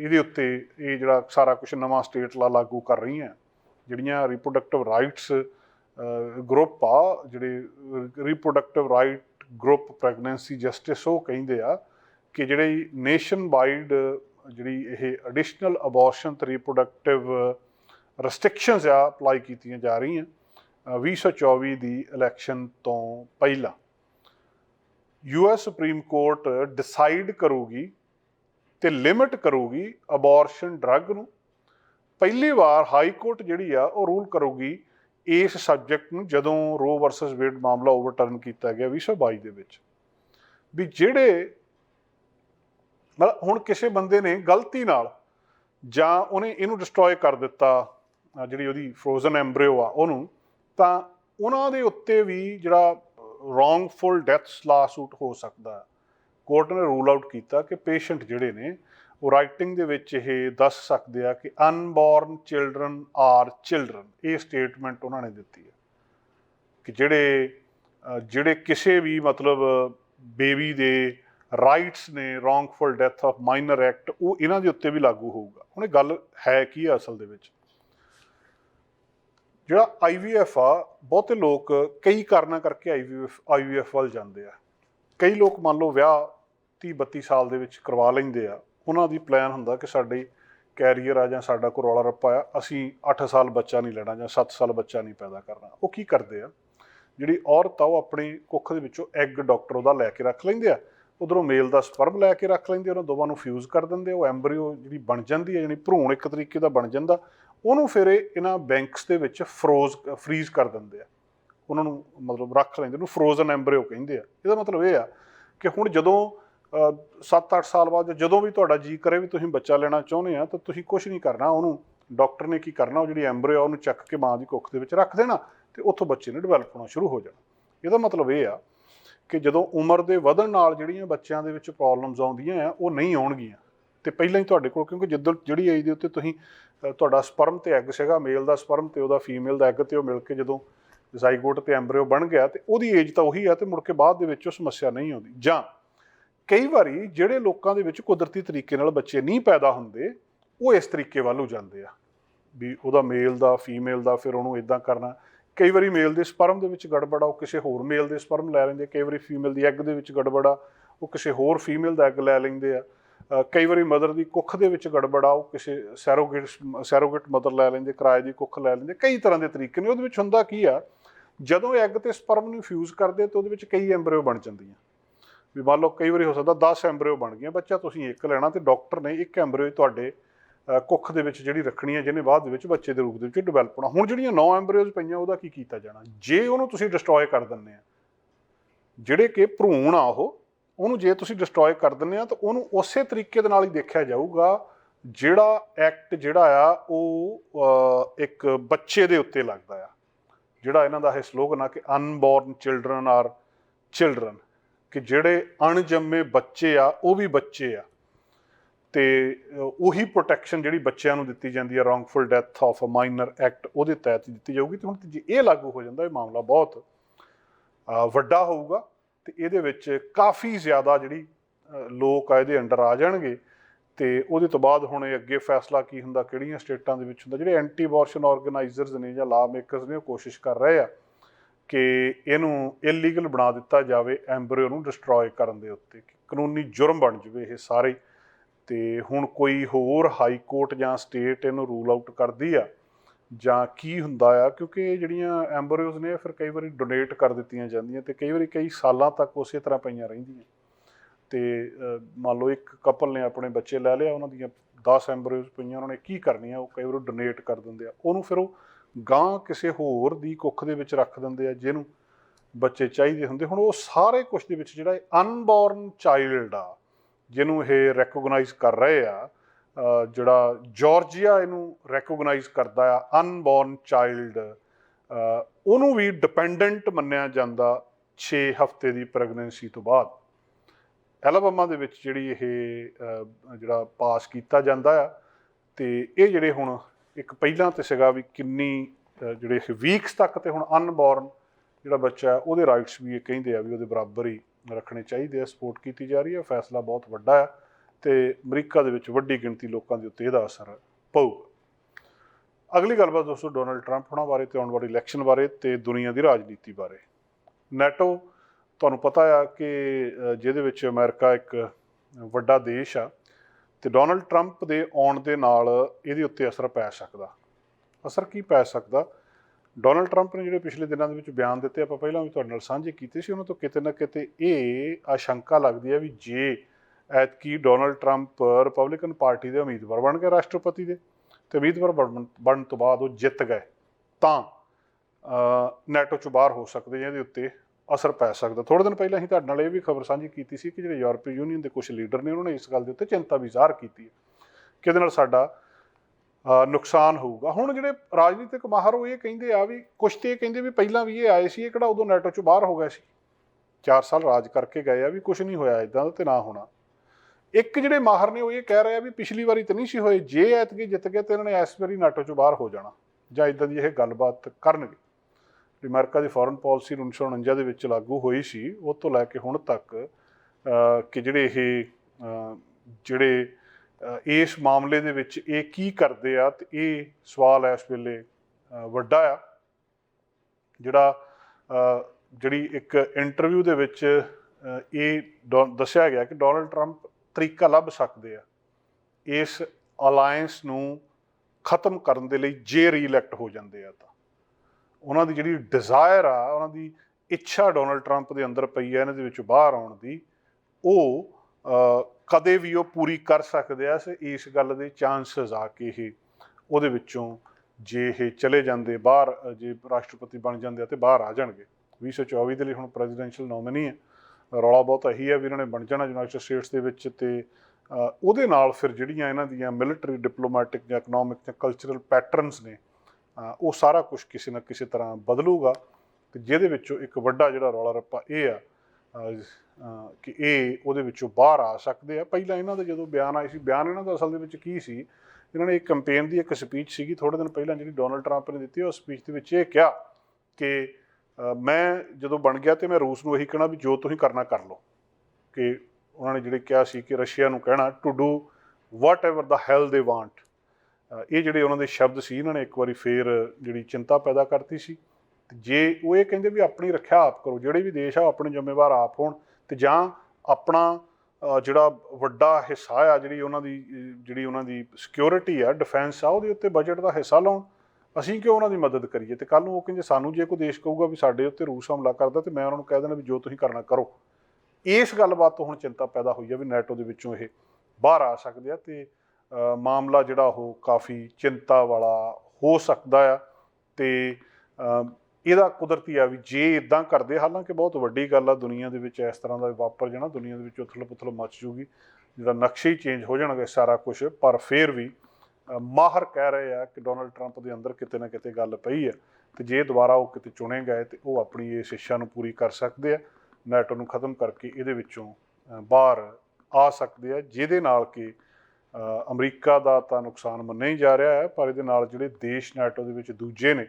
A: ਇਹਦੇ ਉੱਤੇ ਇਹ ਜਿਹੜਾ ਸਾਰਾ ਕੁਝ ਨਵਾਂ ਸਟੇਟ ਲਾ ਲਾਗੂ ਕਰ ਰਹੀਆਂ ਜਿਹੜੀਆਂ ਰੀਪਰੋਡਕਟਿਵ ਰਾਈਟਸ ਗਰੁੱਪ ਆ, ਜਿਹੜੇ reproductive right group pregnancy justice ਉਹ ਕਹਿੰਦੇ ਆ ਕਿ ਜਿਹੜੀ ਨੇਸ਼ਨ ਵਾਈਡ ਜਿਹੜੀ ਇਹ ਐਡੀਸ਼ਨਲ ਅਬੋਰਸ਼ਨ ਤੇ ਰੀਪਰੋਡਕਟਿਵ ਰੈਸਟ੍ਰਿਕਸ਼ਨਸ ਆ ਅਪਲਾਈ ਕੀਤੀਆਂ ਜਾ ਰਹੀਆਂ ਅ, 2024 ਦੀ ਇਲੈਕਸ਼ਨ ਤੋਂ ਪਹਿਲਾਂ। ਯੂਐਸ ਸੁਪਰੀਮ ਕੋਰਟ ਡਿਸਾਈਡ ਕਰੂਗੀ ਤੇ ਲਿਮਿਟ ਕਰੂਗੀ ਅਬੋਰਸ਼ਨ ਡਰੱਗ ਨੂੰ। ਪਹਿਲੀ ਵਾਰ ਹਾਈ ਕੋਰਟ ਜਿਹੜੀ ਆ ਉਹ ਰੂਲ ਕਰੂਗੀ ਇਸ ਸਬਜੈਕਟ ਨੂੰ ਜਦੋਂ ਰੋ ਵਰਸਸ ਵੇਡ ਮਾਮਲਾ ਓਵਰਟਰਨ ਕੀਤਾ ਗਿਆ 2022 ਦੇ ਵਿੱਚ, ਵੀ ਜਿਹੜੇ ਮਤਲਬ ਹੁਣ ਕਿਸੇ ਬੰਦੇ ਨੇ ਗਲਤੀ ਨਾਲ ਜਾਂ ਉਹਨੇ ਇਹਨੂੰ ਡਿਸਟਰੋਏ ਕਰ ਦਿੱਤਾ ਜਿਹੜੀ ਉਹਦੀ ਫਰੋਜ਼ਨ ਐਮਬ੍ਰਿਓ ਆ ਉਹਨੂੰ, ਤਾਂ ਉਹਨਾਂ ਦੇ ਉੱਤੇ ਵੀ ਜਿਹੜਾ ਰੋਂਗਫੁਲ ਡੈਥਸ ਲਾਸੂਟ ਹੋ ਸਕਦਾ ਕੋਰਟ ਨੇ ਰੂਲ ਆਊਟ ਕੀਤਾ ਕਿ ਪੇਸ਼ੈਂਟ ਜਿਹੜੇ ਨੇ ਉਹ ਰਾਈਟਿੰਗ ਦੇ ਵਿੱਚ ਇਹ ਦੱਸ ਸਕਦੇ ਆ ਕਿ ਅਨਬੋਰਨ ਚਿਲਡਰਨ ਆਰ ਚਿਲਡਰਨ ਇਹ ਸਟੇਟਮੈਂਟ ਉਹਨਾਂ ਨੇ ਦਿੱਤੀ ਹੈ ਕਿ ਜਿਹੜੇ ਜਿਹੜੇ ਕਿਸੇ ਵੀ ਮਤਲਬ ਬੇਬੀ ਦੇ ਰਾਈਟਸ ਨੇ wrongful death of minor act ਉਹ ਇਹਨਾਂ ਦੇ ਉੱਤੇ ਵੀ ਲਾਗੂ ਹੋਊਗਾ। ਹੁਣ ਇਹ ਗੱਲ ਹੈ ਕੀ ਹੈ ਅਸਲ ਦੇ ਵਿੱਚ? ਜਿਹੜਾ ਆਈਵੀਐਫ ਆ, ਬਹੁਤੇ ਲੋਕ ਕਈ ਕਾਰਨਾਂ ਕਰਕੇ ਆਈਵੀਐਫ ਆਈਵੀਐਫ ਵੱਲ ਜਾਂਦੇ ਆ। ਕਈ ਲੋਕ ਮੰਨ ਲਓ ਵਿਆਹ 30 32 ਸਾਲ ਦੇ ਵਿੱਚ ਕਰਵਾ ਲੈਂਦੇ ਆ। ਉਹਨਾਂ ਦੀ ਪਲਾਨ ਹੁੰਦਾ ਕਿ ਸਾਡੀ ਕੈਰੀਅਰ ਆ ਜਾਂ ਸਾਡਾ ਕੋਈ ਰੌਲਾ ਰੱਪਾ ਆ ਅਸੀਂ 8 ਸਾਲ ਬੱਚਾ ਨਹੀਂ ਲੈਣਾ ਜਾਂ 7 ਸਾਲ ਬੱਚਾ ਨਹੀਂ ਪੈਦਾ ਕਰਨਾ। ਉਹ ਕੀ ਕਰਦੇ ਆ? ਜਿਹੜੀ ਔਰਤ ਆ ਉਹ ਆਪਣੀ ਕੁੱਖ ਦੇ ਵਿੱਚੋਂ ਐਗ ਡਾਕਟਰ ਉਹਦਾ ਲੈ ਕੇ ਰੱਖ ਲੈਂਦੇ ਆ। ਉਧਰੋਂ ਮੇਲ ਦਾ ਸਪਰਮ ਲੈ ਕੇ ਰੱਖ ਲੈਂਦੇ ਉਹਨਾਂ ਦੋਵਾਂ ਨੂੰ ਫਿਊਜ਼ ਕਰ ਦਿੰਦੇ ਆ, ਉਹ ਐਮਬਰੀਓ ਜਿਹੜੀ ਬਣ ਜਾਂਦੀ ਹੈ ਯਾਨੀ ਭਰੂਣ ਇੱਕ ਤਰੀਕੇ ਦਾ ਬਣ ਜਾਂਦਾ ਉਹਨੂੰ ਫਿਰ ਇਹਨਾਂ ਬੈਂਕਸ ਦੇ ਵਿੱਚ ਫਰੋਜ਼ ਫਰੀਜ਼ ਕਰ ਦਿੰਦੇ ਆ। ਉਹਨਾਂ ਨੂੰ ਮਤਲਬ ਰੱਖ ਲੈਂਦੇ ਉਹਨੂੰ ਫਰੋਜ਼ਨ ਐਮਬਰੀਓ ਕਹਿੰਦੇ ਆ। ਇਹਦਾ ਮਤਲਬ ਇਹ ਆ ਕਿ ਹੁਣ ਜਦੋਂ 7-8 ਸਾਲ ਬਾਅਦ ਜਦੋਂ ਵੀ ਤੁਹਾਡਾ ਜੀ ਕਰੇ ਵੀ ਤੁਸੀਂ ਬੱਚਾ ਲੈਣਾ ਚਾਹੁੰਦੇ ਆ, ਤਾਂ ਤੁਸੀਂ ਕੁਝ ਨਹੀਂ ਕਰਨਾ, ਉਹਨੂੰ ਡਾਕਟਰ ਨੇ ਕੀ ਕਰਨਾ, ਉਹ ਜਿਹੜੀ ਐਮਬਰੀਓ ਉਹਨੂੰ ਚੱਕ ਕੇ ਮਾਂ ਦੀ ਕੁੱਖ ਦੇ ਵਿੱਚ ਰੱਖ ਦੇਣਾ ਤੇ ਉੱਥੋਂ ਬੱਚੇ ਨੇ ਡਿਵੈਲਪ ਹੋਣਾ ਸ਼ੁਰੂ ਹੋ ਜਾਣਾ। ਇਹਦਾ ਮਤਲਬ ਇਹ ਆ ਕਿ ਜਦੋਂ ਉਮਰ ਦੇ ਵਧਣ ਨਾਲ ਜਿਹੜੀਆਂ ਬੱਚਿਆਂ ਦੇ ਵਿੱਚ ਪ੍ਰੋਬਲਮਸ ਆਉਂਦੀਆਂ ਆ, ਉਹ ਨਹੀਂ ਆਉਣਗੀਆਂ। ਤੇ ਪਹਿਲਾਂ ਹੀ ਤੁਹਾਡੇ ਕੋਲ, ਕਿਉਂਕਿ ਜਦੋਂ ਜਿਹੜੀ ਏਜ ਦੇ ਉੱਤੇ ਤੁਸੀਂ ਤੁਹਾਡਾ ਸਪਰਮ ਤੇ ਐਗ ਸੀਗਾ ਮੇਲ ਦਾ ਸਪਰਮ ਤੇ ਉਹਦਾ ਫੀਮੇਲ ਦਾ ਐਗ ਤੇ ਉਹ ਮਿਲ ਕੇ ਜਦੋਂ ਜ਼ਾਈਗੋਟ ਤੇ ਐਮਬਰੀਓ ਬਣ ਗਿਆ, ਤੇ ਉਹਦੀ ਏਜ ਤਾਂ ਉਹੀ ਆ, ਤੇ ਮੁੜ ਕੇ ਬਾਅਦ ਦੇ ਵਿੱਚ ਉਹ ਸਮੱਸਿਆ ਨਹੀਂ ਆਉਂਦੀ। ਜਾਂ ਕਈ ਵਾਰੀ ਜਿਹੜੇ ਲੋਕਾਂ ਦੇ ਵਿੱਚ ਕੁਦਰਤੀ ਤਰੀਕੇ ਨਾਲ ਬੱਚੇ ਨਹੀਂ ਪੈਦਾ ਹੁੰਦੇ, ਉਹ ਇਸ ਤਰੀਕੇ ਵੱਲ ਨੂੰ ਜਾਂਦੇ ਆ। ਵੀ ਉਹਦਾ ਮੇਲ ਦਾ ਫੀਮੇਲ ਦਾ, ਫਿਰ ਉਹਨੂੰ ਇਦਾਂ ਕਰਨਾ। ਕਈ ਵਾਰੀ ਮੇਲ ਦੇ ਸਪਰਮ ਦੇ ਵਿੱਚ ਗੜਬੜ, ਉਹ ਕਿਸੇ ਹੋਰ ਮੇਲ ਦੇ ਸਪਰਮ ਲੈ ਲੈਂਦੇ ਕਈ ਵਾਰੀ ਫੀਮੇਲ ਦੀ ਐਗ ਦੇ ਵਿੱਚ ਗੜਬੜ ਆ ਉਹ ਕਿਸੇ ਹੋਰ ਫੀਮੇਲ ਦਾ ਐਗ ਲੈ ਲੈਂਦੇ ਆ। ਕਈ ਵਾਰੀ ਮਦਰ ਦੀ ਕੁੱਖ ਦੇ ਵਿੱਚ ਗੜਬੜ, ਉਹ ਕਿਸੇ ਸੈਰੋਗੇਟ ਸੈਰੋਗੇਟ ਮਦਰ ਲੈ ਲੈਂਦੇ, ਕਿਰਾਏ ਦੀ ਕੁੱਖ ਲੈ ਲੈਂਦੇ। ਕਈ ਤਰ੍ਹਾਂ ਦੇ ਤਰੀਕੇ ਨੇ। ਉਹਦੇ ਵਿੱਚ ਹੁੰਦਾ ਕੀ ਆ? ਜਦੋਂ ਐਗ ਤੇ ਸਪਰਮ ਨੂੰ ਫਿਊਜ਼ ਕਰਦੇ ਤਾਂ ਉਹਦੇ ਵਿੱਚ ਕਈ ਐਮਬਰੀਓ ਬਣ ਜਾਂਦੀਆਂ। ਵੀ ਮੰਨ ਲਓ ਕਈ ਵਾਰੀ ਹੋ ਸਕਦਾ 10 ਐਮਬਰੀਓ ਬਣ ਗਈਆਂ, ਬੱਚਾ ਤੁਸੀਂ ਇੱਕ ਲੈਣਾ ਤੇ ਡਾਕਟਰ ਨੇ ਇੱਕ ਐਮਬਰੀਓ ਤੁਹਾਡੇ ਕੁੱਖ ਦੇ ਵਿੱਚ ਜਿਹੜੀ ਰੱਖਣੀ ਹੈ, ਜਿਹਨੇ ਬਾਅਦ ਦੇ ਵਿੱਚ ਬੱਚੇ ਦੇ ਰੂਪ ਦੇ ਵਿੱਚ ਡਿਵੈਲਪ ਹੋਣਾ। ਹੁਣ ਜਿਹੜੀਆਂ 9 ਐਮਬਰੀਓਜ਼ ਪਈਆਂ, ਉਹਦਾ ਕੀ ਕੀਤਾ ਜਾਣਾ? ਜੇ ਉਹਨੂੰ ਤੁਸੀਂ ਡਿਸਟਰੋਏ ਕਰ ਦਿੰਦੇ ਆ, ਜਿਹੜੇ ਕਿ ਭਰੂਣ ਆ ਉਹ, ਉਹਨੂੰ ਜੇ ਤੁਸੀਂ ਡਿਸਟਰੋਏ ਕਰ ਦਿੰਦੇ ਆ, ਤਾਂ ਉਹਨੂੰ ਉਸੇ ਤਰੀਕੇ ਦੇ ਨਾਲ ਹੀ ਦੇਖਿਆ ਜਾਊਗਾ, ਜਿਹੜਾ ਐਕਟ ਜਿਹੜਾ ਆ, ਉਹ ਇੱਕ ਬੱਚੇ ਦੇ ਉੱਤੇ ਲੱਗਦਾ ਆ। ਜਿਹੜਾ ਇਹਨਾਂ ਦਾ ਇਹ ਸਲੋਗਨ ਆ ਕਿ ਅਨਬੋਰਨ ਚਿਲਡਰਨ ਆਰ ਚਿਲਡਰਨ ਕਿ ਜਿਹੜੇ ਅਣਜੰਮੇ ਬੱਚੇ ਆ, ਉਹ ਵੀ ਬੱਚੇ ਆ। ਤੇ ਉਹੀ ਪ੍ਰੋਟੈਕਸ਼ਨ ਜਿਹੜੀ ਬੱਚਿਆਂ ਨੂੰ ਦਿੱਤੀ ਜਾਂਦੀ ਹੈ wrongful death of a minor act ਉਹਦੇ ਤਹਿਤ ਦਿੱਤੀ ਜਾਊਗੀ। ਤੇ ਹੁਣ ਜੇ ਇਹ ਲਾਗੂ ਹੋ ਜਾਂਦਾ, ਇਹ ਮਾਮਲਾ ਬਹੁਤ ਵੱਡਾ ਹੋਊਗਾ। ਤੇ ਇਹਦੇ ਵਿੱਚ ਕਾਫੀ ਜ਼ਿਆਦਾ ਜਿਹੜੀ ਲੋਕ ਆ, ਇਹਦੇ ਅੰਡਰ ਆ ਜਾਣਗੇ। ਤੇ ਉਹਦੇ ਤੋਂ ਬਾਅਦ ਹੁਣ ਇਹ ਅੱਗੇ ਫੈਸਲਾ ਕੀ ਹੁੰਦਾ, ਕਿਹੜੀਆਂ ਸਟੇਟਾਂ ਦੇ ਵਿੱਚ ਹੁੰਦਾ, ਜਿਹੜੇ ਐਂਟੀ ਅਬੋਰਸ਼ਨ ਆਰਗੇਨਾਈਜ਼ਰਸ ਨੇ ਜਾਂ ਲਾ ਮੇਕਰਸ ਨੇ, ਉਹ ਕੋਸ਼ਿਸ਼ ਕਰ ਰਹੇ ਆ। ਕਿ ਇਹਨੂੰ ਇਲੀਗਲ ਬਣਾ ਦਿੱਤਾ ਜਾਵੇ, ਐਮਬਰੀਓ ਨੂੰ ਡਿਸਟਰੋਏ ਕਰਨ ਦੇ ਉੱਤੇ, ਕਿ ਕਾਨੂੰਨੀ ਜੁਰਮ ਬਣ ਜਾਵੇ ਇਹ ਸਾਰੇ। ਤੇ ਹੁਣ ਕੋਈ ਹੋਰ ਹਾਈ ਕੋਰਟ ਜਾਂ ਸਟੇਟ ਇਹਨੂੰ ਰੂਲ ਆਊਟ ਕਰਦੀ ਆ, ਜਾਂ ਕੀ ਹੁੰਦਾ ਆ, ਕਿਉਂਕਿ ਜਿਹੜੀਆਂ ਐਮਬਰੀਓਜ਼ ਨੇ ਫਿਰ ਕਈ ਵਾਰੀ ਡੋਨੇਟ ਕਰ ਦਿੱਤੀਆਂ ਜਾਂਦੀਆਂ ਤੇ ਕਈ ਵਾਰੀ ਕਈ ਸਾਲਾਂ ਤੱਕ ਉਸੇ ਤਰ੍ਹਾਂ ਪਈਆਂ ਰਹਿੰਦੀਆਂ। ਤੇ ਮੰਨ ਲਓ ਇੱਕ ਕਪਲ ਨੇ ਆਪਣੇ ਬੱਚੇ ਲੈ ਲਿਆ, ਉਹਨਾਂ ਦੀਆਂ 10 ਐਮਬਰੀਓਜ਼ ਪਈਆਂ, ਉਹਨਾਂ ਨੇ ਕੀ ਕਰਨੀਆਂ, ਉਹ ਕਈ ਵਾਰ ਡੋਨੇਟ ਕਰ ਦਿੰਦੇ ਆ। ਉਹਨੂੰ ਫਿਰ ਉਹ ਗਾਂ ਕਿਸੇ ਹੋਰ ਦੀ ਕੁੱਖ ਦੇ ਵਿੱਚ ਰੱਖ ਦਿੰਦੇ ਆ, ਜਿਹਨੂੰ ਬੱਚੇ ਚਾਹੀਦੇ ਹੁੰਦੇ, ਹੁਣ ਉਹ ਸਾਰੇ ਕੁਝ ਦੇ ਵਿੱਚ ਜਿਹੜਾ ਅਨਬੋਰਨ ਚਾਈਲਡ ਆ, ਜਿਹਨੂੰ ਇਹ ਰੈਕੋਗਨਾਈਜ਼ ਕਰ ਰਹੇ ਆ ਜਿਹੜਾ ਜਾਰਜੀਆ ਇਹਨੂੰ ਰੈਕੋਗਨਾਈਜ਼ ਕਰਦਾ ਆ ਅਨਬੋਰਨ ਚਾਈਲਡ ਉਹਨੂੰ ਵੀ ਡਿਪੈਂਡੈਂਟ ਮੰਨਿਆ ਜਾਂਦਾ 6 ਹਫ਼ਤੇ ਦੀ ਪ੍ਰੈਗਨੈਂਸੀ ਤੋਂ ਬਾਅਦ। ਐਲਬਮਾ ਦੇ ਵਿੱਚ ਜਿਹੜੀ ਇਹ ਜਿਹੜਾ ਪਾਸ ਕੀਤਾ ਜਾਂਦਾ ਆ, ਤੇ ਇਹ ਜਿਹੜੇ ਹੁਣ ਇੱਕ ਪਹਿਲਾਂ ਤੇ ਸੀਗਾ ਵੀ ਕਿੰਨੀ ਜਿਹੜੇ ਵੀਕਸ ਤੱਕ ਤੇ ਹੁਣ ਅਨਬੋਰਨ ਜਿਹੜਾ ਬੱਚਾ ਉਹਦੇ ਰਾਈਟਸ ਵੀ ਇਹ ਕਹਿੰਦੇ ਆ ਵੀ ਉਹਦੇ ਬਰਾਬਰ ਹੀ ਰੱਖਣੇ ਚਾਹੀਦੇ ਆ ਸਪੋਰਟ ਕੀਤੀ ਜਾ ਰਹੀ ਹੈ, ਫੈਸਲਾ ਬਹੁਤ ਵੱਡਾ ਹੈ ਤੇ ਅਮਰੀਕਾ ਦੇ ਵਿੱਚ ਵੱਡੀ ਗਿਣਤੀ ਲੋਕਾਂ ਦੇ ਉੱਤੇ ਇਹਦਾ ਅਸਰ ਪਊਗਾ ਅਗਲੀ ਗੱਲਬਾਤ ਦੋਸਤੋ ਡੋਨਲਡ ਟਰੰਪ ਹੋਣਾ ਬਾਰੇ ਤੇ ਆਉਣ ਵਾਲੀ ਇਲੈਕਸ਼ਨ ਬਾਰੇ ਤੇ ਦੁਨੀਆ ਦੀ ਰਾਜਨੀਤੀ ਬਾਰੇ। ਨੈਟੋ ਤੁਹਾਨੂੰ ਪਤਾ ਆ ਕਿ ਜਿਹਦੇ ਵਿੱਚ ਅਮਰੀਕਾ ਇੱਕ ਵੱਡਾ ਦੇਸ਼ ਆ ਤੇ ਡੋਨਲਡ ਟਰੰਪ ਦੇ ਆਉਣ ਦੇ ਨਾਲ ਇਹਦੇ ਉੱਤੇ ਅਸਰ ਪੈ ਸਕਦਾ। ਅਸਰ ਕੀ ਪੈ ਸਕਦਾ? ਡੋਨਲਡ ਟਰੰਪ ਨੇ ਜਿਹੜੇ ਪਿਛਲੇ ਦਿਨਾਂ ਦੇ ਵਿੱਚ ਬਿਆਨ ਦਿੱਤੇ, ਆਪਾਂ ਪਹਿਲਾਂ ਵੀ ਤੁਹਾਡੇ ਨਾਲ ਸਾਂਝੇ ਕੀਤੇ ਸੀ, ਉਹਨਾਂ ਤੋਂ ਕਿਤੇ ਨਾ ਕਿਤੇ ਇਹ ਆਸ਼ੰਕਾ ਲੱਗਦੀ ਹੈ ਵੀ ਜੇ ਐਤਕੀ ਡੋਨਲਡ ਟਰੰਪ ਰਿਪਬਲਿਕਨ ਪਾਰਟੀ ਦੇ ਉਮੀਦਵਾਰ ਬਣ ਗਏ ਰਾਸ਼ਟਰਪਤੀ ਦੇ ਤੇ ਉਮੀਦਵਾਰ ਬਣਨ ਬਣਨ ਤੋਂ ਬਾਅਦ ਉਹ ਜਿੱਤ ਗਏ, ਤਾਂ ਨੈਟੋ ਚੋਂ ਬਾਹਰ ਹੋ ਸਕਦੇ ਜਾਂ ਇਹਦੇ ਉੱਤੇ ਅਸਰ ਪੈ ਸਕਦਾ। ਥੋੜੇ ਦਿਨ ਪਹਿਲਾਂ ਅਸੀਂ ਤੁਹਾਡੇ ਨਾਲ ਇਹ ਵੀ ਖਬਰ ਸਾਂਝੀ ਕੀਤੀ ਸੀ ਕਿ ਜਿਹੜੇ ਯੂਰਪੀ ਯੂਨੀਅਨ ਦੇ ਕੁਝ ਲੀਡਰ ਨੇ, ਉਹਨਾਂ ਨੇ ਇਸ ਗੱਲ ਦੇ ਉੱਤੇ ਚਿੰਤਾ ਵੀ ਜ਼ਾਹਰ ਕੀਤੀ ਹੈ ਕਿ ਇਹਦੇ ਨਾਲ ਸਾਡਾ ਨੁਕਸਾਨ ਹੋਊਗਾ। ਹੁਣ ਜਿਹੜੇ ਰਾਜਨੀਤਿਕ ਮਾਹਰ ਉਹ ਇਹ ਕਹਿੰਦੇ ਆ ਵੀ, ਕੁਛ ਤੇ ਇਹ ਕਹਿੰਦੇ ਵੀ ਪਹਿਲਾਂ ਵੀ ਇਹ ਆਏ ਸੀ, ਇਹ ਕਿਹੜਾ ਉਦੋਂ ਨੈਟੋ ਚੋਂ ਬਾਹਰ ਹੋ ਗਏ ਸੀ। 4 ਸਾਲ ਰਾਜ ਕਰਕੇ ਗਏ ਆ ਵੀ ਕੁਝ ਨਹੀਂ ਹੋਇਆ ਇਦਾਂ ਦਾ ਤੇ ਨਾ ਹੋਣਾ। ਇੱਕ ਜਿਹੜੇ ਮਾਹਰ ਨੇ ਉਹ ਇਹ ਕਹਿ ਰਹੇ ਆ ਵੀ ਪਿਛਲੀ ਵਾਰੀ ਤਾਂ ਨਹੀਂ ਸੀ ਹੋਏ, ਜੇ ਐਤਕੀ ਜਿੱਤ ਗਏ ਤੇ ਇਹਨਾਂ ਨੇ ਇਸ ਵਾਰੀ ਨਾਟੋ ਚੋਂ ਬਾਹਰ ਹੋ ਜਾਣਾ ਜਾਂ ਇਦਾਂ ਦੀ ਇਹ ਗੱਲਬਾਤ ਕਰਨਗੇ। ਅਮਰੀਕਾ ਦੀ ਫੋਰਨ ਪਾਲਿਸੀ 1949 ਦੇ ਵਿੱਚ ਲਾਗੂ ਹੋਈ ਸੀ, ਉਹ ਤੋਂ ਲੈ ਕੇ ਹੁਣ ਤੱਕ ਕਿ ਜਿਹੜੇ ਇਹ ਜਿਹੜੇ ਇਸ ਮਾਮਲੇ ਦੇ ਵਿੱਚ ਇਹ ਕੀ ਕਰਦੇ ਆ ਤੇ ਇਹ ਸਵਾਲ ਇਸ ਵੇਲੇ ਵੱਡਾ ਆ। ਜਿਹੜਾ ਜਿਹੜੀ ਇੱਕ ਇੰਟਰਵਿਊ ਦੇ ਵਿੱਚ ਇਹ ਡੋ- ਦੱਸਿਆ ਗਿਆ ਕਿ ਡੋਨਲਡ ਟਰੰਪ ਤਰੀਕਾ ਲੱਭ ਸਕਦੇ ਆ। ਇਸ ਅਲਾਈਅੰਸ ਨੂੰ ਖਤਮ ਕਰਨ ਦੇ ਲਈ ਜੇ ਰੀਇਲੈਕਟ ਹੋ ਜਾਂਦੇ ਆ ਤਾਂ। ਉਹਨਾਂ ਦੀ ਜਿਹੜੀ ਡਿਜ਼ਾਇਰ ਆ, ਉਹਨਾਂ ਦੀ ਇੱਛਾ ਡੋਨਲਡ ਟਰੰਪ ਦੇ ਅੰਦਰ ਪਈ ਹੈ ਇਹਨਾਂ ਦੇ ਵਿੱਚੋਂ ਬਾਹਰ ਆਉਣ ਦੀ, ਉਹ ਕਦੇ ਵੀ ਉਹ ਪੂਰੀ ਕਰ ਸਕਦੇ ਆ, ਸੇ, ਇਸ ਗੱਲ ਦੇ ਚਾਂਸਸ ਆ ਕਿ ਇਹ ਉਹਦੇ ਵਿੱਚੋਂ ਜੇ ਇਹ ਚਲੇ ਜਾਂਦੇ, ਬਾਹਰ ਜੇ ਰਾਸ਼ਟਰਪਤੀ ਬਣ ਜਾਂਦੇ ਆ ਤੇ ਬਾਹਰ ਆ ਜਾਣਗੇ। 2024 ਦੇ ਲਈ ਹੁਣ ਪ੍ਰੈਜ਼ੀਡੈਂਸ਼ੀਅਲ ਨੋਮਿਨੀ ਹੈ ਰੌਲਾ ਬਹੁਤ ਇਹੀ ਹੈ ਵੀ ਇਹਨਾਂ ਨੇ ਬਣ ਜਾਣਾ ਯੂਨਾਈਟਿਡ ਸਟੇਟਸ ਦੇ ਵਿੱਚ ਤੇ ਉਹਦੇ ਨਾਲ ਫਿਰ ਜਿਹੜੀਆਂ ਇਹਨਾਂ ਦੀਆਂ ਮਿਲਟਰੀ ਡਿਪਲੋਮੈਟਿਕ ਜਾਂ ਇਕਨੋਮਿਕ ਜਾਂ ਕਲਚਰਲ ਪੈਟਰਨਸ ਨੇ ਉਹ ਸਾਰਾ ਕੁਝ ਕਿਸੇ ਨਾ ਕਿਸੇ ਤਰ੍ਹਾਂ ਬਦਲੂਗਾ ਤੇ ਜਿਹਦੇ ਵਿੱਚੋਂ ਇੱਕ ਵੱਡਾ ਜਿਹੜਾ ਰੌਲਾ ਰੱਪਾ ਇਹ ਆ ਕਿ ਇਹ ਉਹਦੇ ਵਿੱਚੋਂ ਬਾਹਰ ਆ ਸਕਦੇ ਆ। ਪਹਿਲਾਂ ਇਹਨਾਂ ਦਾ ਜਦੋਂ ਬਿਆਨ ਆਈ ਸੀ, ਬਿਆਨ ਇਹਨਾਂ ਦਾ ਅਸਲ ਦੇ ਵਿੱਚ ਕੀ ਸੀ? ਇਹਨਾਂ ਨੇ ਇੱਕ ਕੈਂਪੇਨ ਦੀ ਇੱਕ ਸਪੀਚ ਸੀਗੀ ਥੋੜੇ ਦਿਨ ਪਹਿਲਾਂ ਜਿਹੜੀ ਡੋਨਲਡ ਟਰੰਪ ਨੇ ਦਿੱਤੀ, ਉਹ ਸਪੀਚ ਦੇ ਵਿੱਚ ਇਹ ਕਿਹਾ ਕਿ ਮੈਂ ਜਦੋਂ ਬਣ ਗਿਆ ਤੇ ਮੈਂ ਰੂਸ ਨੂੰ ਇਹੀ ਕਹਿਣਾ ਵੀ ਜੋ ਤੁਸੀਂ ਕਰਨਾ ਕਰ ਲਓ। ਕਿ ਉਹਨਾਂ ਨੇ ਜਿਹੜੇ ਕਿਹਾ ਸੀ ਕਿ ਰਸ਼ੀਆ ਨੂੰ ਕਹਿਣਾ to do whatever the hell they want ਇਹ ਜਿਹੜੇ ਉਹਨਾਂ ਦੇ ਸ਼ਬਦ ਸੀ, ਇਹਨਾਂ ਨੇ ਇੱਕ ਵਾਰੀ ਫੇਰ ਜਿਹੜੀ ਚਿੰਤਾ ਪੈਦਾ ਕਰਤੀ ਸੀ। ਤੇ ਜੇ ਉਹ ਇਹ ਕਹਿੰਦੇ ਵੀ ਆਪਣੀ ਰੱਖਿਆ ਆਪ ਕਰੋ, ਜਿਹੜੇ ਵੀ ਦੇਸ਼ ਆ ਉਹ ਆਪਣੇ ਜ਼ਿੰਮੇਵਾਰ ਆਪ ਹੋਣ ਤੇ ਜਾਂ ਆਪਣਾ ਜਿਹੜਾ ਵੱਡਾ ਹਿੱਸਾ ਆ, ਜਿਹੜੀ ਉਹਨਾਂ ਦੀ, ਜਿਹੜੀ ਉਹਨਾਂ ਦੀ ਸਿਕਿਉਰਿਟੀ ਆ ਡਿਫੈਂਸ ਆ, ਉਹਦੇ ਉੱਤੇ ਬਜਟ ਦਾ ਹਿੱਸਾ ਲਾਉਣ, ਅਸੀਂ ਕਿਉਂ ਉਹਨਾਂ ਦੀ ਮਦਦ ਕਰੀਏ? ਤੇ ਕੱਲ ਨੂੰ ਉਹ ਕਹਿੰਦੇ, ਸਾਨੂੰ ਜੇ ਕੋਈ ਦੇਸ਼ ਕਹੂਗਾ ਵੀ ਸਾਡੇ ਉੱਤੇ ਰੂਸ ਹਮਲਾ ਕਰਦਾ ਤੇ ਮੈਂ ਉਹਨਾਂ ਨੂੰ ਕਹਿ ਦੇਣਾ ਵੀ ਜੋ ਤੁਸੀਂ ਕਰਨਾ ਕਰੋ। ਇਸ ਗੱਲਬਾਤ ਤੋਂ ਹੁਣ ਚਿੰਤਾ ਪੈਦਾ ਹੋਈ ਆ ਵੀ ਨੈਟੋ ਦੇ ਵਿੱਚੋਂ ਇਹ ਬਾਹਰ ਆ ਸਕਦੇ ਆ ਤੇ ਮਾਮਲਾ ਜਿਹੜਾ ਉਹ ਕਾਫੀ ਚਿੰਤਾ ਵਾਲਾ ਹੋ ਸਕਦਾ ਆ ਤੇ ਇਹਦਾ ਕੁਦਰਤੀ ਆ ਵੀ ਜੇ ਇਦਾਂ ਕਰਦੇ, ਹਾਲਾਂਕਿ ਬਹੁਤ ਵੱਡੀ ਗੱਲ ਆ, ਦੁਨੀਆ ਦੇ ਵਿੱਚ ਇਸ ਤਰ੍ਹਾਂ ਦਾ ਵਾਪਰ ਜਾਣਾ, ਦੁਨੀਆ ਦੇ ਵਿੱਚ ਉਥਲ ਪੁਥਲ ਮਚ ਜੂਗੀ, ਜਿਹੜਾ ਨਕਸ਼ੇ ਹੀ ਚੇਂਜ ਹੋ ਜਾਣਗੇ ਸਾਰਾ ਕੁਝ ਪਰ ਫਿਰ ਵੀ ਮਾਹਰ ਕਹਿ ਰਹੇ ਆ ਕਿ ਡੋਨਲਡ ਟਰੰਪ ਦੇ ਅੰਦਰ ਕਿਤੇ ਨਾ ਕਿਤੇ ਗੱਲ ਪਈ ਹੈ ਤੇ ਜੇ ਦੁਬਾਰਾ ਉਹ ਕਿਤੇ ਚੁਣੇ ਗਏ ਤੇ ਉਹ ਆਪਣੀ ਇਸ ਇੱਛਾ ਨੂੰ ਪੂਰੀ ਕਰ ਸਕਦੇ ਆ, ਨੈਟੋ ਨੂੰ ਖਤਮ ਕਰਕੇ ਇਹਦੇ ਵਿੱਚੋਂ ਬਾਹਰ ਆ ਸਕਦੇ ਆ, ਜਿਹਦੇ ਨਾਲ ਕਿ ਅਮਰੀਕਾ ਦਾ ਤਾਂ ਨੁਕਸਾਨ ਮੰਨਿਆ ਹੀ ਜਾ ਰਿਹਾ ਹੈ, ਪਰ ਇਹਦੇ ਨਾਲ ਜਿਹੜੇ ਦੇਸ਼ ਨੈਟੋ ਦੇ ਵਿੱਚ ਦੂਜੇ ਨੇ,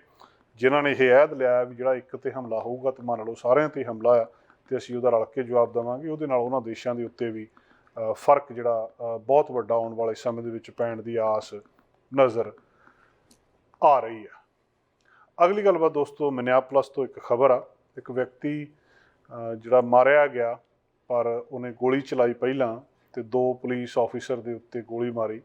A: ਜਿਨ੍ਹਾਂ ਨੇ ਇਹ ਐਦ ਲਿਆ ਵੀ ਜਿਹੜਾ ਇੱਕ ਤੇ ਹਮਲਾ ਹੋਊਗਾ ਤੇ ਮੰਨ ਲਓ ਸਾਰਿਆਂ ਤੇ ਹਮਲਾ ਆ, ਤੇ ਅਸੀਂ ਉਹਦਾ ਰਲ ਕੇ ਜਵਾਬ ਦੇਵਾਂਗੇ। ਉਹਦੇ ਨਾਲ ਉਹਨਾਂ ਦੇਸ਼ਾਂ ਦੇ ਉੱਤੇ ਵੀ ਫ਼ਰਕ ਜਿਹੜਾ ਬਹੁਤ ਵੱਡਾ ਆਉਣ ਵਾਲੇ ਸਮੇਂ ਦੇ ਵਿੱਚ ਪੈਣ ਦੀ ਆਸ ਨਜ਼ਰ ਆ ਰਹੀ ਹੈ। ਅਗਲੀ ਗੱਲਬਾਤ ਦੋਸਤੋ, ਮਿਨਿਆਪਲਸ ਤੋਂ ਇੱਕ ਖਬਰ ਆ। ਇੱਕ ਵਿਅਕਤੀ ਜਿਹੜਾ ਮਾਰਿਆ ਗਿਆ, ਪਰ ਉਹਨੇ ਗੋਲੀ ਚਲਾਈ ਪਹਿਲਾਂ। ਤੇ ਦੋ ਪੁਲਿਸ ਆਫੀਸਰ ਦੇ ਉੱਤੇ ਗੋਲੀ ਮਾਰੀ।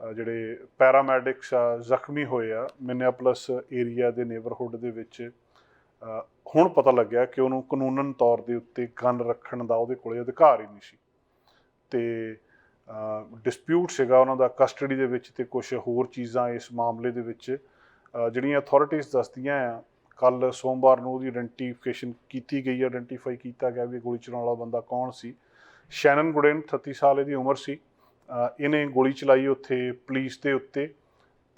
A: ਜਿਹੜੇ ਪੈਰਾਮੈਡਿਕਸ ਆ, ਜ਼ਖਮੀ ਹੋਏ ਆ ਮਿਨਿਆਪਲਸ ਏਰੀਆ ਦੇ ਨੇਬਰਹੁੱਡ ਦੇ ਵਿੱਚ ਹੁਣ ਪਤਾ ਲੱਗਿਆ ਕਿ ਉਹਨੂੰ ਕਾਨੂੰਨਨ ਤੌਰ ਦੇ ਉੱਤੇ ਗਨ ਰੱਖਣ ਦਾ ਉਹਦੇ ਕੋਲੇ ਅਧਿਕਾਰ ਹੀ ਨਹੀਂ ਸੀ। ਤੇ ਡਿਸਪਿਊਟ ਸੀਗਾ ਉਹਨਾਂ ਦਾ ਕਸਟਡੀ ਦੇ ਵਿੱਚ ਤੇ ਕੁਝ ਹੋਰ ਚੀਜ਼ਾਂ ਇਸ ਮਾਮਲੇ ਦੇ ਵਿੱਚ। ਜਿਹੜੀਆਂ ਅਥਾਰਟੀਆਂ ਦੱਸਦੀਆਂ ਆ ਕੱਲ ਸੋਮਵਾਰ ਨੂੰ ਉਹਦੀ ਆਇਡੈਂਟੀਫਿਕੇਸ਼ਨ ਕੀਤੀ ਗਈ ਆਇਡੈਂਟੀਫਾਈ ਕੀਤਾ ਗਿਆ ਵੀ ਗੋਲੀ ਚਲਾਉਣ ਵਾਲਾ ਬੰਦਾ ਕੌਣ ਸੀ। ਸ਼ੈਨਨ ਗੁਡੇਨ 38 ਸਾਲ ਇਹਦੀ ਉਮਰ ਸੀ। ਇਹਨੇ ਗੋਲੀ ਚਲਾਈ ਉੱਥੇ ਪੁਲਿਸ ਦੇ ਉੱਤੇ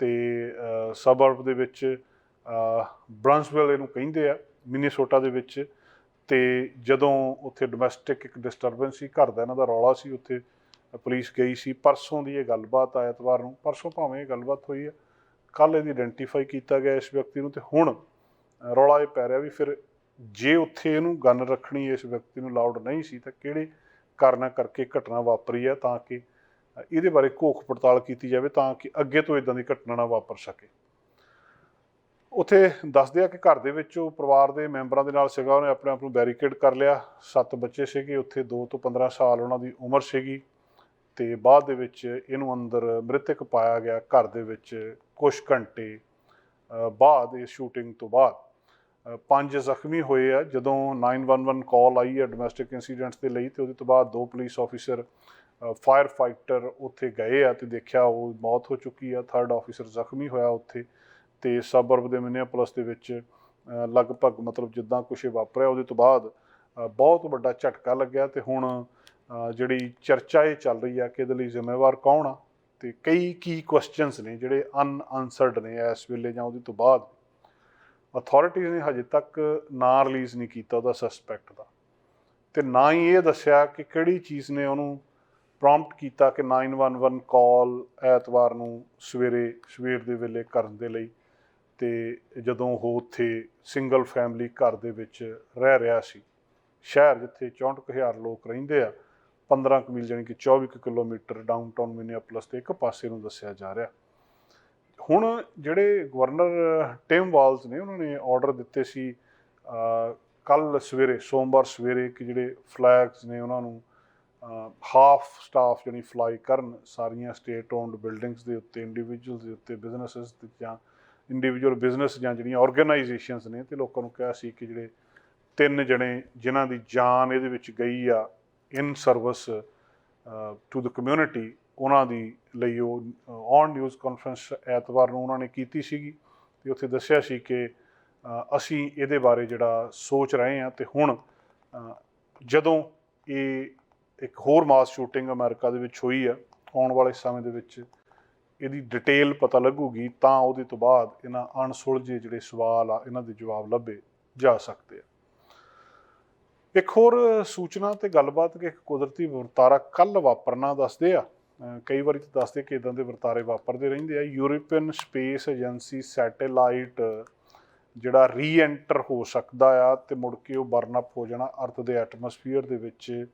A: ਤੇ ਸਬਰਬ ਦੇ ਵਿੱਚ ਬ੍ਰਾਂਸਵਿਲ ਇਹਨੂੰ ਕਹਿੰਦੇ ਆ, ਮਿਨੀਸੋਟਾ ਦੇ ਵਿੱਚ। ਤੇ ਜਦੋਂ ਉੱਥੇ ਡੋਮੈਸਟਿਕ ਇੱਕ ਡਿਸਟਰਬੈਂਸ ਸੀ, ਘਰ ਦਾ ਇਹਨਾਂ ਦਾ ਰੌਲਾ ਸੀ, ਉੱਥੇ ਪੁਲਿਸ ਗਈ ਸੀ। ਪਰਸੋਂ ਦੀ ਇਹ ਗੱਲਬਾਤ ਆ ਐਤਵਾਰ ਨੂੰ, ਪਰਸੋਂ ਭਾਵੇਂ ਇਹ ਗੱਲਬਾਤ ਹੋਈ ਆ ਕੱਲ ਇਹਦੀ ਆਇਡੈਂਟੀਫਾਈ ਕੀਤਾ ਗਿਆ ਇਸ ਵਿਅਕਤੀ ਨੂੰ ਤੇ ਹੁਣ ਰੌਲਾ ਇਹ ਪੈ ਰਿਹਾ ਵੀ ਫਿਰ ਜੇ ਉੱਥੇ ਇਹਨੂੰ ਗਨ ਰੱਖਣੀ ਇਸ ਵਿਅਕਤੀ ਨੂੰ ਲਾਊਡ ਨਹੀਂ ਸੀ, ਤਾਂ ਕਿਹੜੇ ਕਾਰਨਾਂ ਕਰਕੇ ਘਟਨਾ ਵਾਪਰੀ ਹੈ ਤਾਂ ਕਿ ਇਹਦੇ ਬਾਰੇ ਘੋਖ ਪੜਤਾਲ ਕੀਤੀ ਜਾਵੇ ਤਾਂ ਕਿ ਅੱਗੇ ਤੋਂ ਇਦਾਂ ਦੀ ਘਟਨਾ ਨਾ ਵਾਪਰ ਸਕੇ। ਉੱਥੇ ਦੱਸਦੇ ਆ ਕਿ ਘਰ ਦੇ ਵਿੱਚ ਉਹ ਪਰਿਵਾਰ ਦੇ ਮੈਂਬਰਾਂ ਦੇ ਨਾਲ ਸੀਗਾ, ਉਹਨੇ ਆਪਣੇ ਆਪ ਨੂੰ ਬੈਰੀਕੇਡ ਕਰ ਲਿਆ। ਸੱਤ ਬੱਚੇ ਸੀਗੇ, ਉੱਥੇ 2 ਤੋਂ 15 ਸਾਲ ਉਹਨਾਂ ਦੀ ਉਮਰ ਸੀਗੀ ਤੇ ਬਾਅਦ ਦੇ ਵਿੱਚ ਇਹਨੂੰ ਅੰਦਰ ਮ੍ਰਿਤਕ ਪਾਇਆ ਗਿਆ ਘਰ ਦੇ ਵਿੱਚ ਕੁਝ ਘੰਟੇ ਬਾਅਦ ਇਸ ਸ਼ੂਟਿੰਗ ਤੋਂ ਬਾਅਦ। ਪੰਜ ਜ਼ਖਮੀ ਹੋਏ ਆ। ਜਦੋਂ 911 ਕਾਲ ਆਈ ਹੈ ਡੋਮੈਸਟਿਕ ਇਨਸੀਡੈਂਟਸ ਦੇ ਲਈ, ਤੇ ਉਹਦੇ ਤੋਂ ਬਾਅਦ ਦੋ ਪੁਲਿਸ ਆਫੀਸਰ ਫਾਇਰ ਫਾਈਟਰ ਉੱਥੇ ਗਏ ਆ ਤੇ ਦੇਖਿਆ ਉਹ ਮੌਤ ਹੋ ਚੁੱਕੀ ਆ। ਥਰਡ ਆਫੀਸਰ ਜ਼ਖਮੀ ਹੋਇਆ ਉੱਥੇ ਤੇ ਸਬਰਬ ਦੇ ਮਿਨੀਆਪੋਲਿਸ ਦੇ ਵਿੱਚ ਲਗਭਗ ਮਤਲਬ ਜਿੱਦਾਂ ਕੁਛ ਇਹ ਵਾਪਰਿਆ। ਉਹਦੇ ਤੋਂ ਬਾਅਦ ਬਹੁਤ ਵੱਡਾ ਝਟਕਾ ਲੱਗਿਆ ਤੇ ਹੁਣ ਜਿਹੜੀ ਚਰਚਾ ਇਹ ਚੱਲ ਰਹੀ ਆ ਕਿ ਇਹਦੇ ਲਈ ਜ਼ਿੰਮੇਵਾਰ ਕੌਣ ਆ ਤੇ ਕਈ ਕੀ ਕੁਐਸਚਨਸ ਨੇ ਜਿਹੜੇ ਅਨ ਆਨਸਰਡ ਨੇ ਇਸ ਵੇਲੇ ਜਾਂ ਉਹਦੇ ਤੋਂ ਬਾਅਦ। ਅਥਾਰਟੀਜ਼ ਨੇ ਹਜੇ ਤੱਕ ਨਾ ਰਿਲੀਜ਼ ਨਹੀਂ ਕੀਤਾ ਉਹਦਾ ਸਸਪੈਕਟ ਦਾ। ਤੇ ਨਾ ਹੀ ਇਹ ਦੱਸਿਆ ਕਿ ਕਿਹੜੀ ਚੀਜ਼ ਨੇ ਉਹਨੂੰ ਪ੍ਰੌਂਪਟ ਕੀਤਾ ਕਿ 911 ਕਾਲ ਐਤਵਾਰ ਨੂੰ ਸਵੇਰੇ, ਸਵੇਰ ਦੇ ਵੇਲੇ ਕਰਨ ਦੇ ਲਈ ਤੇ ਜਦੋਂ ਉਹ ਉੱਥੇ ਸਿੰਗਲ ਫੈਮਿਲੀ ਘਰ ਦੇ ਵਿੱਚ ਰਹਿ ਰਿਹਾ ਸੀ। ਸ਼ਹਿਰ ਜਿੱਥੇ 64000 ਲੋਕ ਰਹਿੰਦੇ ਆ 15 ਕੁ ਮੀਲ ਜਾਣੀ ਕਿ 24 ਕੁ ਕਿਲੋਮੀਟਰ ਡਾਊਨਟਾਊਨ ਮਿਨੀਆਪੋਲਿਸ ਦੇ ਇੱਕ ਪਾਸੇ ਨੂੰ ਦੱਸਿਆ ਜਾ ਰਿਹਾ। ਹੁਣ ਜਿਹੜੇ ਗਵਰਨਰ ਟਿਮ ਵਾਲਸ ਨੇ, ਉਹਨਾਂ ਨੇ ਆਰਡਰ ਦਿੱਤੇ ਸੀ ਕੱਲ ਸਵੇਰੇ, ਸੋਮਵਾਰ ਸਵੇਰੇ ਕਿ ਜਿਹੜੇ ਫਲੈਗਸ ਨੇ ਉਹਨਾਂ ਨੂੰ ਹਾਫ ਸਟਾਫ ਜਿਹੜੀ ਫਲਾਈ ਕਰਨ ਸਾਰੀਆਂ ਸਟੇਟ ਓਨਡ ਬਿਲਡਿੰਗਸ ਦੇ ਉੱਤੇ ਇੰਡੀਵਿਜੂਅਲਸ ਦੇ ਉੱਤੇ ਬਿਜ਼ਨੈਸਸ ਤੇ ਜਾਂ ਇੰਡੀਵਿਜੂਅਲ ਬਿਜ਼ਨਸ ਜਾਂ ਜਿਹੜੀਆਂ ਆਰਗੇਨਾਈਜੇਸ਼ਨਸ ਨੇ, ਤੇ ਲੋਕਾਂ ਨੂੰ ਕਿਹਾ ਸੀ ਕਿ ਜਿਹੜੇ ਤਿੰਨ ਜਣੇ ਜਿਨ੍ਹਾਂ ਦੀ ਜਾਨ ਇਹਦੇ ਵਿੱਚ ਗਈ ਆ in service to the community ਉਹਨਾਂ ਦੀ ਲਈ ਉਹ ਔਨ ਨਿਊਜ਼ ਕਾਨਫਰੰਸ ਐਤਵਾਰ ਨੂੰ ਉਹਨਾਂ ਨੇ ਕੀਤੀ ਸੀਗੀ ਤੇ ਉੱਥੇ ਦੱਸਿਆ ਸੀ ਕਿ ਅਸੀਂ ਇਹਦੇ ਬਾਰੇ ਜਿਹੜਾ ਸੋਚ ਰਹੇ ਹਾਂ ਤੇ ਹੁਣ ਜਦੋਂ ਇਹ ਇੱਕ ਹੋਰ ਮਾਸ ਸ਼ੂਟਿੰਗ ਅਮਰੀਕਾ ਦੇ ਵਿੱਚ ਹੋਈ ਆ, ਆਉਣ ਵਾਲੇ ਸਮੇਂ ਦੇ ਵਿੱਚ ਇਹਦੀ ਡਿਟੇਲ ਪਤਾ ਲੱਗੂਗੀ, ਤਾਂ ਉਹਦੇ ਤੋਂ ਬਾਅਦ ਇਹਨਾਂ ਅਣਸੁਲਝੇ ਜਿਹੜੇ ਸਵਾਲ ਆ, ਇਹਨਾਂ ਦੇ ਜਵਾਬ ਲੱਭੇ ਜਾ ਸਕਦੇ ਆ। ਇੱਕ ਹੋਰ ਸੂਚਨਾ ਤੇ ਗੱਲਬਾਤ ਕਿ ਇੱਕ ਕੁਦਰਤੀ ਵਰਤਾਰਾ ਕੱਲ ਵਾਪਰਨਾ ਦੱਸਦੇ ਆ ਕਈ ਵਾਰੀ ਤਾਂ ਦੱਸਦੇ ਕਿ ਇਦਾਂ ਦੇ ਵਰਤਾਰੇ ਵਾਪਰਦੇ ਰਹਿੰਦੇ ਆ। ਯੂਰੋਪੀਅਨ ਸਪੇਸ ਏਜੰਸੀ ਸੈਟੇਲਾਈਟ ਜਿਹੜਾ ਰੀਐਂਟਰ ਹੋ ਸਕਦਾ ਆ ਤੇ ਮੁੜ ਕੇ ਉਹ ਬਰਨ ਅਪ ਹੋ ਜਾਣਾ ਅਰਥ ਦੇ ਐਟਮੋਸਫੀਅਰ ਦੇ ਵਿੱਚ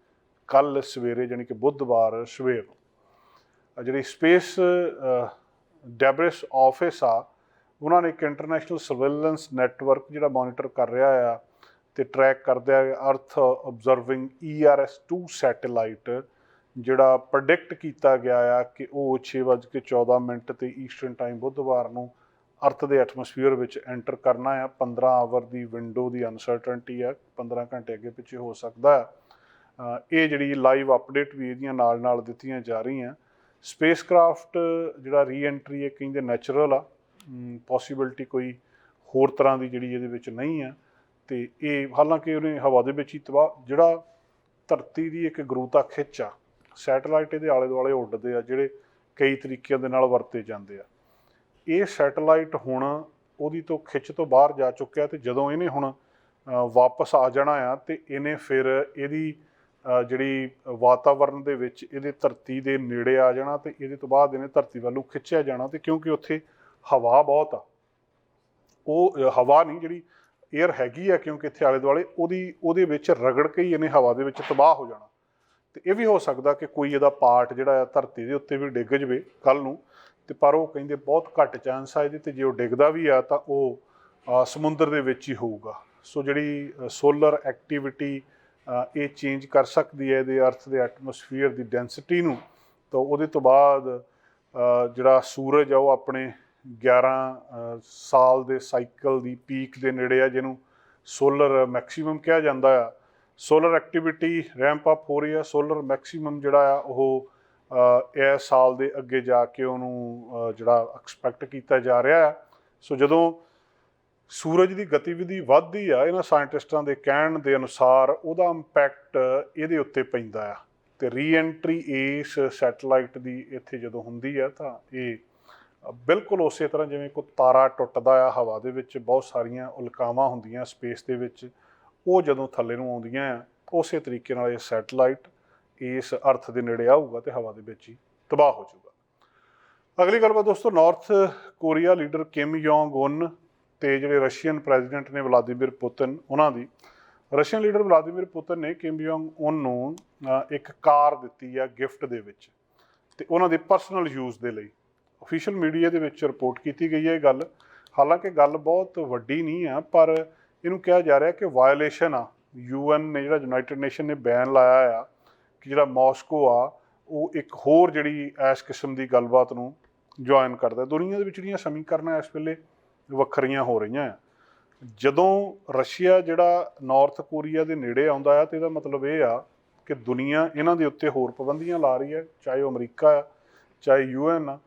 A: ਕੱਲ ਸਵੇਰੇ ਯਾਨੀ ਕਿ ਬੁੱਧਵਾਰ ਸਵੇਰ ਨੂੰ। ਜਿਹੜੀ ਸਪੇਸ ਡੈਬਰਿਸ ਆਫਿਸ ਆ, ਉਹਨਾਂ ਨੇ ਇੱਕ ਇੰਟਰਨੈਸ਼ਨਲ ਸਰਵੇਲੈਂਸ ਨੈਟਵਰਕ ਜਿਹੜਾ ਮੋਨੀਟਰ ਕਰ ਰਿਹਾ ਆ ਤੇ ਟਰੈਕ ਕਰਦੇ ਆ ਅਰਥ ਆਬਜ਼ਰਵਿੰਗ ERS2 ਸੈਟੇਲਾਈਟ ਜਿਹੜਾ ਪ੍ਰੈਡਿਕਟ ਕੀਤਾ ਗਿਆ ਆ ਕਿ ਉਹ 6:14 ਮਿੰਟ ਤੇ ਈਸਟਰਨ ਟਾਈਮ ਬੁੱਧਵਾਰ ਨੂੰ ਅਰਥ ਦੇ ਐਟਮੋਸਫੀਅਰ ਵਿੱਚ ਐਂਟਰ ਕਰਨਾ ਆ। 15 ਆਵਰ ਦੀ ਵਿੰਡੋ ਦੀ ਅਨਸਰਟਨਟੀ ਆ। 15 ਘੰਟੇ ਅੱਗੇ ਪਿੱਛੇ ਹੋ ਸਕਦਾ ਹੈ ਇਹ ਜਿਹੜੀ ਲਾਈਵ ਅਪਡੇਟ ਵੀ ਇਹਦੀਆਂ ਨਾਲ ਨਾਲ ਦਿੱਤੀਆਂ ਜਾ ਰਹੀਆਂ। ਸਪੇਸਕ੍ਰਾਫਟ ਜਿਹੜਾ ਰੀਐਂਟਰੀ ਇਹ ਕਹਿੰਦੇ ਨੈਚੁਰਲ ਆ। ਪੋਸੀਬਿਲਿਟੀ ਕੋਈ ਹੋਰ ਤਰ੍ਹਾਂ ਦੀ ਜਿਹੜੀ ਇਹਦੇ ਵਿੱਚ ਨਹੀਂ ਆ। ਤੇ ਇਹ ਹਾਲਾਂਕਿ ਉਹਨੇ ਹਵਾ ਦੇ ਵਿੱਚ ਹੀ ਤਬਾਹ ਜਿਹੜਾ ਧਰਤੀ ਦੀ ਇੱਕ ਗੁਰੂਤਾ ਖਿੱਚ ਆ। ਸੈਟੇਲਾਈਟ ਇਹਦੇ ਆਲੇ ਦੁਆਲੇ ਉੱਡਦੇ ਆ, ਜਿਹੜੇ ਕਈ ਤਰੀਕਿਆਂ ਦੇ ਨਾਲ ਵਰਤੇ ਜਾਂਦੇ ਆ। ਇਹ ਸੈਟੇਲਾਈਟ ਹੁਣ ਉਹਦੀ ਤੋਂ ਖਿੱਚ ਤੋਂ ਬਾਹਰ ਜਾ ਚੁੱਕਿਆ ਤੇ ਜਦੋਂ ਇਹਨੇ ਹੁਣ ਵਾਪਸ ਆ ਜਾਣਾ ਆ ਤੇ ਇਹਨੇ ਫਿਰ ਇਹਦੀ ਜਿਹੜੀ ਵਾਤਾਵਰਣ ਦੇ ਵਿੱਚ ਇਹਦੇ ਧਰਤੀ ਦੇ ਨੇੜੇ ਆ ਜਾਣਾ ਤੇ ਇਹਦੇ ਤੋਂ ਬਾਅਦ ਇਹਨੇ ਧਰਤੀ ਵੱਲੋਂ ਖਿੱਚਿਆ ਜਾਣਾ ਤੇ ਕਿਉਂਕਿ ਉੱਥੇ ਹਵਾ ਬਹੁਤ ਆ। ਉਹ ਹਵਾ ਨਹੀਂ, ਜਿਹੜੀ 에ਅਰ ਹੈਗੀ ਆ ਕਿਉਂਕਿ ਇੱਥੇ ਆਲੇ ਦੁਆਲੇ, ਉਹਦੀ, ਉਹਦੇ ਵਿੱਚ ਰਗੜ ਕੇ ਹੀ ਇਹਨੇ ਹਵਾ ਦੇ ਵਿੱਚ ਤਬਾਹ ਹੋ ਜਾਣਾ। ਤੇ ਇਹ ਵੀ ਹੋ ਸਕਦਾ ਕਿ ਕੋਈ ਇਹਦਾ ਪਾਰਟ ਜਿਹੜਾ ਆ ਧਰਤੀ ਦੇ ਉੱਤੇ ਵੀ ਡਿੱਗ ਜਵੇ ਕੱਲ ਨੂੰ, ਤੇ ਪਰ ਉਹ ਕਹਿੰਦੇ ਬਹੁਤ ਘੱਟ ਚਾਂਸ ਆ ਇਹਦੇ ਤੇ, ਜੇ ਉਹ ਡਿੱਗਦਾ ਵੀ ਆ ਤਾਂ ਉਹ ਸਮੁੰਦਰ ਦੇ ਵਿੱਚ ਹੀ ਹੋਊਗਾ। ਸੋ ਜਿਹੜੀ ਸੋਲਰ ਐਕਟੀਵਿਟੀ ਇਹ ਚੇਂਜ ਕਰ ਸਕਦੀ ਹੈ ਇਹਦੇ ਅਰਥ ਦੇ ਐਟਮੋਸਫੀਅਰ ਦੀ ਡੈਂਸਿਟੀ ਨੂੰ, ਤਾਂ ਉਹਦੇ ਤੋਂ ਬਾਅਦ ਜਿਹੜਾ ਸੂਰਜ ਆ ਉਹ ਆਪਣੇ 11 ਸਾਲ ਦੇ ਸਾਈਕਲ ਦੀ ਪੀਕ ਦੇ ਨੇੜੇ ਆ, ਜਿਹਨੂੰ ਸੋਲਰ ਮੈਕਸਿਮਮ ਕਿਹਾ ਜਾਂਦਾ ਆ। ਸੋਲਰ ਐਕਟੀਵਿਟੀ ਰੈਂਪ ਅਪ ਹੋ ਰਹੀ ਆ ਸੋਲਰ ਮੈਕਸਿਮਮ ਜਿਹੜਾ ਆ, ਉਹ ਇਸ ਸਾਲ ਦੇ ਅੱਗੇ ਜਾ ਕੇ ਉਹਨੂੰ ਜਿਹੜਾ ਐਕਸਪੈਕਟ ਕੀਤਾ ਜਾ ਰਿਹਾ ਆ। ਸੋ ਜਦੋਂ ਸੂਰਜ ਦੀ ਗਤੀਵਿਧੀ ਵੱਧਦੀ ਆ, ਇਹਨਾਂ ਸਾਇੰਟਿਸਟਾਂ ਦੇ ਕਹਿਣ ਦੇ ਅਨੁਸਾਰ ਉਹਦਾ ਇੰਪੈਕਟ ਇਹਦੇ ਉੱਤੇ ਪੈਂਦਾ ਆ। ਤੇ ਰੀਐਂਟਰੀ ਇਸ ਸੈਟੇਲਾਈਟ ਦੀ ਇੱਥੇ ਜਦੋਂ ਹੁੰਦੀ ਆ, ਤਾਂ ਇਹ ਬਿਲਕੁਲ ਉਸੇ ਤਰ੍ਹਾਂ ਜਿਵੇਂ ਕੋਈ ਤਾਰਾ ਟੁੱਟਦਾ ਆ, ਹਵਾ ਦੇ ਵਿੱਚ ਬਹੁਤ ਸਾਰੀਆਂ ਉਲਕਾਵਾਂ ਹੁੰਦੀਆਂ ਸਪੇਸ ਦੇ ਵਿੱਚ। ਉਹ ਜਦੋਂ ਥੱਲੇ ਨੂੰ ਆਉਂਦੀਆਂ ਆ, ਉਸੇ ਤਰੀਕੇ ਨਾਲ ਇਹ ਸੈਟੇਲਾਈਟ ਇਸ ਅਰਥ ਦੇ ਨੇੜੇ ਆਊਗਾ ਤੇ ਹਵਾ ਦੇ ਵਿੱਚ ਹੀ ਤਬਾਹ ਹੋ ਜਾਊਗਾ। ਅਗਲੀ ਗੱਲਬਾਤ ਦੋਸਤੋ North Korea leader Kim Jong Un ਤੇ ਜਿਹੜੇ ਰਸ਼ੀਅਨ ਪ੍ਰੈਜ਼ੀਡੈਂਟ ਨੇ ਵਲਾਦੀਮੀਰ ਪੁਤਿਨ ਉਹਨਾਂ ਦੀ। ਰਸ਼ੀਅਨ ਲੀਡਰ ਵਲਾਦੀਮੀਰ ਪੁਤਿਨ ਨੇ ਕਿਮ ਯੋਂਗ ਉਨ ਨੂੰ ਇੱਕ ਕਾਰ ਦਿੱਤੀ ਆ ਗਿਫਟ ਦੇ ਵਿੱਚ ਤੇ ਉਹਨਾਂ ਦੇ ਪਰਸਨਲ ਯੂਜ਼ ਦੇ ਲਈ। ਅਫੀਸ਼ੀਅਲ ਮੀਡੀਆ ਦੇ ਵਿੱਚ ਰਿਪੋਰਟ ਕੀਤੀ ਗਈ ਹੈ ਇਹ ਗੱਲ। ਹਾਲਾਂਕਿ ਗੱਲ ਬਹੁਤ ਵੱਡੀ ਨਹੀਂ ਆ, ਪਰ ਇਹਨੂੰ ਕਿਹਾ ਜਾ ਰਿਹਾ ਕਿ ਵਾਇਓਲੇਸ਼ਨ ਆ। ਯੂਐਨ ਨੇ ਜਿਹੜਾ ਯੂਨਾਈਟਿਡ ਨੇਸ਼ਨ ਨੇ ਬੈਨ ਲਾਇਆ ਆ ਕਿ ਜਿਹੜਾ ਮਾਸਕੋ ਆ, ਉਹ ਇੱਕ ਹੋਰ ਜਿਹੜੀ ਇਸ ਕਿਸਮ ਦੀ ਗੱਲਬਾਤ ਨੂੰ ਜੁਆਇਨ ਕਰਦਾ ਦੁਨੀਆ ਦੇ ਵਿੱਚ ਜਿਹੜੀਆਂ ਸਮੀਕਰਨਾਂ ਇਸ ਵੇਲੇ ਵੱਖਰੀਆਂ ਹੋ ਰਹੀਆਂ ਆ। ਜਦੋਂ ਰਸ਼ੀਆ ਜਿਹੜਾ ਨਾਰਥ ਕੋਰੀਆ ਦੇ ਨੇੜੇ ਆਉਂਦਾ ਆ, ਤੇ ਇਹਦਾ ਮਤਲਬ ਇਹ ਆ ਕਿ ਦੁਨੀਆ ਇਹਨਾਂ ਦੇ ਉੱਤੇ ਹੋਰ ਪਾਬੰਦੀਆਂ ਲਾ ਰਹੀ ਹੈ, ਚਾਹੇ ਉਹ ਅਮਰੀਕਾ ਆ, ਚਾਹੇ ਯੂਐਨ ਆ।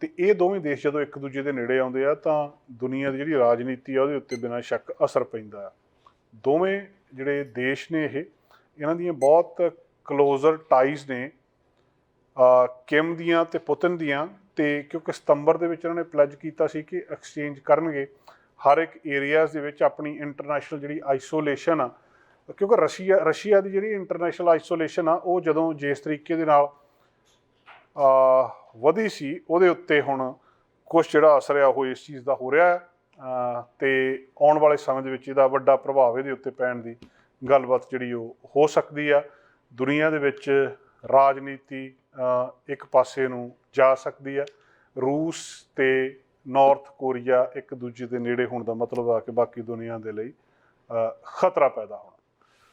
A: ਤੇ ਇਹ ਦੋਵੇਂ ਦੇਸ਼ ਜਦੋਂ ਇੱਕ ਦੂਜੇ ਦੇ ਨੇੜੇ ਆਉਂਦੇ ਆ ਤਾਂ ਦੁਨੀਆ ਦੀ ਜਿਹੜੀ ਰਾਜਨੀਤੀ ਆ ਉਹਦੇ ਉੱਤੇ ਬਿਨਾਂ ਸ਼ੱਕ ਅਸਰ ਪੈਂਦਾ ਆ। ਦੋਵੇਂ ਜਿਹੜੇ ਦੇਸ਼ ਨੇ ਇਹ, ਇਹਨਾਂ ਦੀਆਂ ਬਹੁਤ ਕਲੋਜ਼ਰ ਟਾਈਜ਼ ਨੇ ਕਿਮ ਦੀਆਂ ਤੇ ਪੁਤਨ ਦੀਆਂ, ਤੇ ਕਿਉਂਕਿ ਸਤੰਬਰ ਦੇ ਵਿੱਚ ਇਹਨਾਂ ਨੇ ਪਲੈਜ ਕੀਤਾ ਸੀ ਕਿ ਐਕਸਚੇਂਜ ਕਰਨਗੇ, ਹਰ ਇੱਕ ਏਰੀਆਜ਼ ਦੇ ਵਿੱਚ ਆਪਣੀ ਇੰਟਰਨੈਸ਼ਨਲ ਜਿਹੜੀ ਆਈਸੋਲੇਸ਼ਨ ਆ, ਕਿਉਂਕਿ ਰਸ਼ੀਆ ਰਸ਼ੀਆ ਦੀ ਜਿਹੜੀ ਇੰਟਰਨੈਸ਼ਨਲ ਆਈਸੋਲੇਸ਼ਨ ਆ, ਉਹ ਜਦੋਂ ਜਿਸ ਤਰੀਕੇ ਦੇ ਨਾਲ ਵਧੀ ਸੀ, ਉਹਦੇ ਉੱਤੇ ਹੁਣ ਕੁਝ ਜਿਹੜਾ ਅਸਰ ਆ ਉਹ ਇਸ ਚੀਜ਼ ਦਾ ਹੋ ਰਿਹਾ ਹੈ। ਤੇ ਆਉਣ ਵਾਲੇ ਸਮੇਂ ਦੇ ਵਿੱਚ ਇਹਦਾ ਵੱਡਾ ਪ੍ਰਭਾਵ ਇਹਦੇ ਉੱਤੇ ਪੈਣ ਦੀ ਗੱਲਬਾਤ ਜਿਹੜੀ ਉਹ ਹੋ ਸਕਦੀ ਆ। ਦੁਨੀਆ ਦੇ ਵਿੱਚ ਰਾਜਨੀਤੀ ਇੱਕ ਪਾਸੇ ਨੂੰ ਜਾ ਸਕਦੀ ਆ। ਰੂਸ ਤੇ ਨਾਰਥ ਕੋਰੀਆ ਇੱਕ ਦੂਜੇ ਦੇ ਨੇੜੇ ਹੋਣ ਦਾ ਮਤਲਬ ਆ ਕਿ ਬਾਕੀ ਦੁਨੀਆ ਦੇ ਲਈ ਖਤਰਾ ਪੈਦਾ ਹੋਣਾ।